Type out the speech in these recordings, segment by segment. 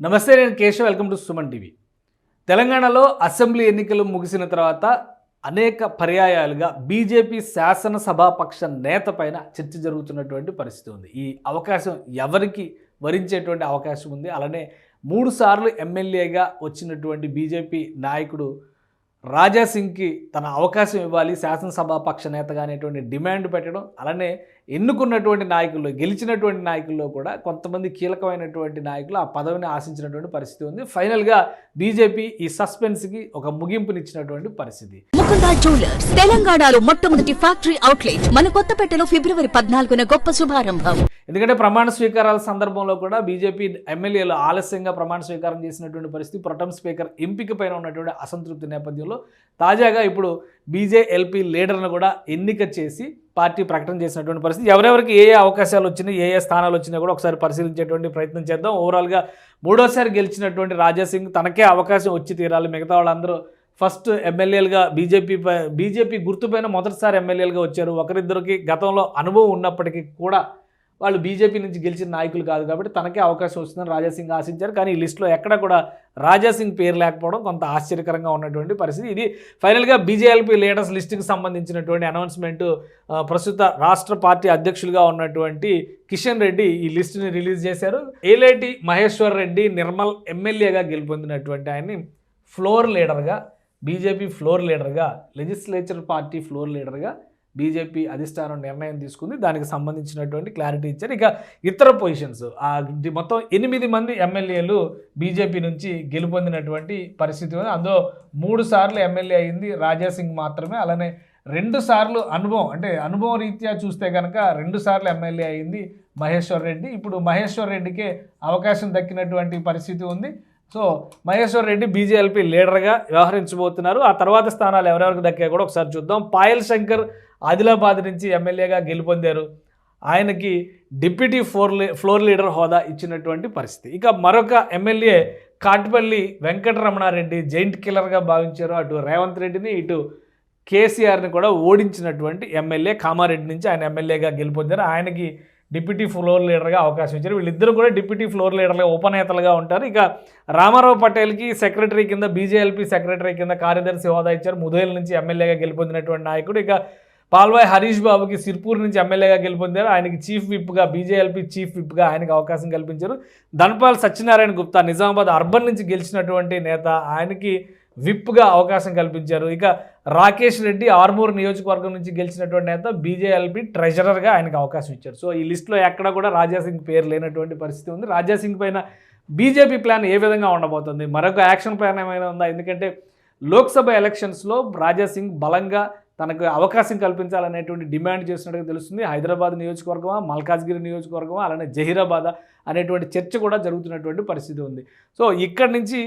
నమస్తే నేను Keshav. Welcome to Suman TV. తెలంగాణలో అసెంబ్లీ ఎన్నికలు ముగిసిన తర్వాత అనేక పర్యాయాలుగా బీజేపీ శాసనసభాపక్ష నేత పైన చర్చ జరుగుతున్నటువంటి పరిస్థితి ఉంది. ఈ అవకాశం ఎవరికి వరించేటువంటి అవకాశం ఉంది? అలానే మూడుసార్లు ఎమ్మెల్యేగా వచ్చినటువంటి బీజేపీ నాయకుడు రాజా సింగ్కి తన అవకాశం ఇవ్వాలి శాసనసభాపక్ష నేతగా అనేటువంటి డిమాండ్ పెట్టడం అలానే ఎన్నుకున్నటువంటి నాయకుల్లో గెలిచినటువంటి నాయకుల్లో కూడా కొంతమంది కీలకమైనటువంటి నాయకులు ఆ పదవిని ఆశించినటువంటి పరిస్థితి ఉంది. ఫైనల్గా బీజేపీ ఈ సస్పెన్స్కి ఒక ముగింపునిచ్చినటువంటి పరిస్థితి. ముకుందా జ్యువెలర్స్ తెలంగాణలో మొట్టమొదటి ఫ్యాక్టరీ అవుట్లెట్ మన కొత్తపేటలో ఫిబ్రవరి పద్నాలుగున గొప్ప శుభారంభం. ఎందుకంటే ప్రమాణ స్వీకారాల సందర్భంలో కూడా బీజేపీ ఎమ్మెల్యేలు ఆలస్యంగా ప్రమాణ స్వీకారం చేసినటువంటి పరిస్థితి ప్రొటం స్పీకర్ ఎంపిక పైన ఉన్నటువంటి అసంతృప్తి నేపథ్యంలో తాజాగా ఇప్పుడు బీజేఎల్పీ లీడర్ను కూడా ఎన్నిక చేసి పార్టీ ప్రకటన చేసినటువంటి పరిస్థితి. ఎవరెవరికి ఏ ఏ అవకాశాలు వచ్చినాయి ఏ ఏ స్థానాలు వచ్చినా కూడా ఒకసారి పరిశీలించేటువంటి ప్రయత్నం చేద్దాం. ఓవరాల్గా మూడోసారి గెలిచినటువంటి రాజాసింగ్ తనకే అవకాశం వచ్చి తీరాలి. మిగతా వాళ్ళందరూ ఫస్ట్ ఎమ్మెల్యేలుగా బీజేపీ బీజేపీ గుర్తుపైన మొదటిసారి ఎమ్మెల్యేలుగా వచ్చారు. ఒకరిద్దరికి గతంలో అనుభవం ఉన్నప్పటికీ కూడా వాళ్ళు బీజేపీ నుంచి గెలిచిన నాయకులు కాదు కాబట్టి తనకే అవకాశం వస్తుందని రాజాసింగ్ ఆశించారు. కానీ ఈ లిస్టులో ఎక్కడ కూడా రాజాసింగ్ పేరు లేకపోవడం కొంత ఆశ్చర్యకరంగా ఉన్నటువంటి పరిస్థితి. ఇది ఫైనల్గా బీజేఎల్పీ లీడర్స్ లిస్టుకి సంబంధించినటువంటి అనౌన్స్మెంట్ ప్రస్తుత రాష్ట్ర పార్టీ అధ్యక్షులుగా ఉన్నటువంటి కిషన్ రెడ్డి ఈ లిస్టుని రిలీజ్ చేశారు. ఏలేటి మహేశ్వర్ రెడ్డి నిర్మల్ ఎమ్మెల్యేగా గెలుపొందినటువంటి ఆయన్ని ఫ్లోర్ లీడర్గా బీజేపీ ఫ్లోర్ లీడర్గా లెజిస్లేచర్ పార్టీ ఫ్లోర్ లీడర్గా బీజేపీ అధిష్టానం నిర్ణయం తీసుకుంది. దానికి సంబంధించినటువంటి క్లారిటీ ఇచ్చారు. ఇక ఇతర పొజిషన్స్ ఆ మొత్తం ఎనిమిది మంది ఎమ్మెల్యేలు బీజేపీ నుంచి గెలుపొందినటువంటి పరిస్థితి ఉంది. అందులో మూడు సార్లు ఎమ్మెల్యే అయింది రాజాసింగ్ మాత్రమే. అలానే రెండు సార్లు అనుభవం అంటే అనుభవం రీత్యా చూస్తే కనుక రెండు సార్లు ఎమ్మెల్యే అయింది మహేశ్వర్ రెడ్డి. ఇప్పుడు మహేశ్వర్ రెడ్డికే అవకాశం దక్కినటువంటి పరిస్థితి ఉంది. సో మహేశ్వర్ రెడ్డి బీజేఎల్పీ లీడర్గా వ్యవహరించబోతున్నారు. ఆ తర్వాత స్థానాలు ఎవరెవరికి దక్కాయో కూడా ఒకసారి చూద్దాం. పాయల్ శంకర్ ఆదిలాబాద్ నుంచి ఎమ్మెల్యేగా గెలుపొందారు. ఆయనకి డిప్యూటీ ఫ్లోర్ లీ ఫ్లోర్ లీడర్ హోదా ఇచ్చినటువంటి పరిస్థితి. ఇక మరొక ఎమ్మెల్యే కాటిపల్లి వెంకటరమణారెడ్డి జైంట్ కిల్లర్గా భావించారు. అటు రేవంత్ రెడ్డిని ఇటు కేసీఆర్ని కూడా ఓడించినటువంటి ఎమ్మెల్యే కామారెడ్డి నుంచి ఆయన ఎమ్మెల్యేగా గెలుపొందారు. ఆయనకి డిప్యూటీ ఫ్లోర్ లీడర్గా అవకాశం ఇచ్చారు. వీళ్ళిద్దరూ కూడా డిప్యూటీ ఫ్లోర్ లీడర్గా ఉపనేతలుగా ఉంటారు. ఇక రామారావు పటేల్కి సెక్రటరీ కింద B J L P secretary కింద కార్యదర్శి హోదా ఇచ్చారు. ముదేల్ నుంచి ఎమ్మెల్యేగా గెలుపొందినటువంటి నాయకుడు. ఇక పాల్వాయ్ హరీష్ బాబుకి సిర్పూర్ నుంచి ఎమ్మెల్యేగా గెలుపొందారు. ఆయనకి చీఫ్ విప్గా బీజేఎల్పీ చీఫ్ విప్గా ఆయనకు అవకాశం కల్పించారు. ధన్పాల్ సత్యనారాయణ గుప్తా నిజామాబాద్ అర్బన్ నుంచి గెలిచినటువంటి నేత ఆయనకి విప్గా అవకాశం కల్పించారు. ఇక రాకేష్ రెడ్డి ఆర్మూర్ నియోజకవర్గం నుంచి గెలిచినటువంటి నేత బీజేఎల్పీ ట్రెజరర్గా ఆయనకు అవకాశం ఇచ్చారు. సో ఈ లిస్టులో ఎక్కడ కూడా రాజాసింగ్ పేరు లేనటువంటి పరిస్థితి ఉంది. రాజాసింగ్ పైన బీజేపీ ప్లాన్ ఏ విధంగా ఉండబోతుంది? మరొక యాక్షన్ ప్లాన్ ఏమైనా ఉందా? ఎందుకంటే లోక్సభ ఎలక్షన్స్లో రాజాసింగ్ బలంగా తనకు అవకాశం కల్పించాలనేటువంటి డిమాండ్ చేసినట్టుగా తెలుస్తుంది. హైదరాబాద్ నియోజకవర్గమా మల్కాజ్గిరి నియోజకవర్గమా అలానే జహీరాబాద్ అనేటువంటి చర్చ కూడా జరుగుతున్నటువంటి పరిస్థితి ఉంది. సో ఇక్కడి నుంచి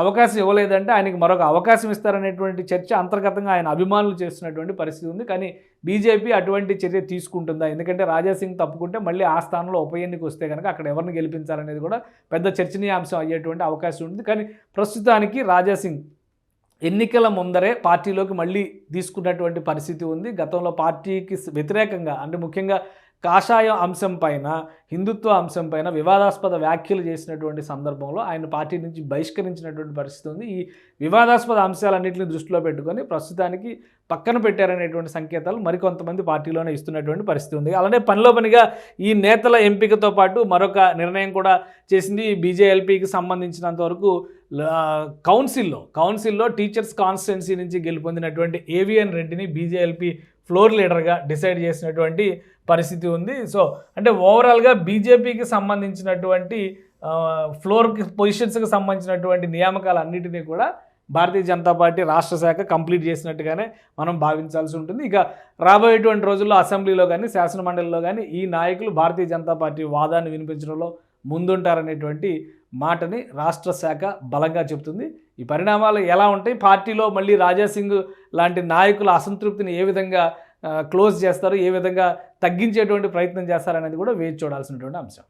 అవకాశం ఇవ్వలేదంటే ఆయనకి మరొక అవకాశం ఇస్తారనేటువంటి చర్చ అంతర్గతంగా ఆయన అభిమానులు చేస్తున్నటువంటి పరిస్థితి ఉంది. కానీ బీజేపీ అటువంటి చర్య తీసుకుంటుందా? ఎందుకంటే రాజాసింగ్ తప్పుకుంటే మళ్ళీ ఆ స్థానంలో ఉప ఎన్నిక వస్తే కనుక అక్కడ ఎవరిని గెలిపించాలనేది కూడా పెద్ద చర్చనీయాంశం అయ్యేటువంటి అవకాశం ఉంది. కానీ ప్రస్తుతానికి రాజాసింగ్ ఎన్నికల ముందరే పార్టీలోకి మళ్ళీ తీసుకున్నటువంటి పరిస్థితి ఉంది. గతంలో పార్టీకి వ్యతిరేకంగా అంటే ముఖ్యంగా కాషాయ అంశం పైన హిందుత్వ అంశం పైన వివాదాస్పద వ్యాఖ్యలు చేసినటువంటి సందర్భంలో ఆయన పార్టీ నుంచి బహిష్కరించినటువంటి పరిస్థితి ఉంది. ఈ వివాదాస్పద అంశాలన్నింటినీ దృష్టిలో పెట్టుకొని ప్రస్తుతానికి పక్కన పెట్టారనేటువంటి సంకేతాలు మరికొంతమంది పార్టీలోనే ఇస్తున్నటువంటి పరిస్థితి ఉంది. అలానే పనిలో పనిగా ఈ నేతల ఎంపికతో పాటు మరొక నిర్ణయం కూడా చేసింది బీజేఎల్పీకి సంబంధించినంత వరకు కౌన్సిల్లో కౌన్సిల్లో టీచర్స్ కాన్స్టిట్యున్సీ నుంచి గెలుపొందినటువంటి ఏవిఎన్ రెడ్డిని బీజేఎల్పీ ఫ్లోర్ లీడర్గా డిసైడ్ చేసినటువంటి పరిస్థితి ఉంది. సో అంటే ఓవరాల్గా బీజేపీకి సంబంధించినటువంటి ఫ్లోర్కి పొజిషన్స్కి సంబంధించినటువంటి నియామకాలన్నిటినీ కూడా భారతీయ జనతా పార్టీ రాష్ట్ర శాఖ కంప్లీట్ చేసినట్టుగానే మనం భావించాల్సి ఉంటుంది. ఇక రాబోయేటువంటి రోజుల్లో అసెంబ్లీలో కానీ శాసనమండలిలో కానీ ఈ నాయకులు భారతీయ జనతా పార్టీ వాదాన్ని వినిపించడంలో ముందుంటారనేటువంటి మాటని రాష్ట్ర శాఖ బలంగా చెబుతుంది. ఈ పరిణామాలు ఎలా ఉంటాయి? పార్టీలో మళ్ళీ రాజాసింగ్ లాంటి నాయకుల అసంతృప్తిని ఏ విధంగా క్లోజ్ చేస్తారు? ఏ విధంగా తగ్గించేటువంటి ప్రయత్నం చేస్తారనేది కూడా వేచి చూడాల్సినటువంటి అంశం.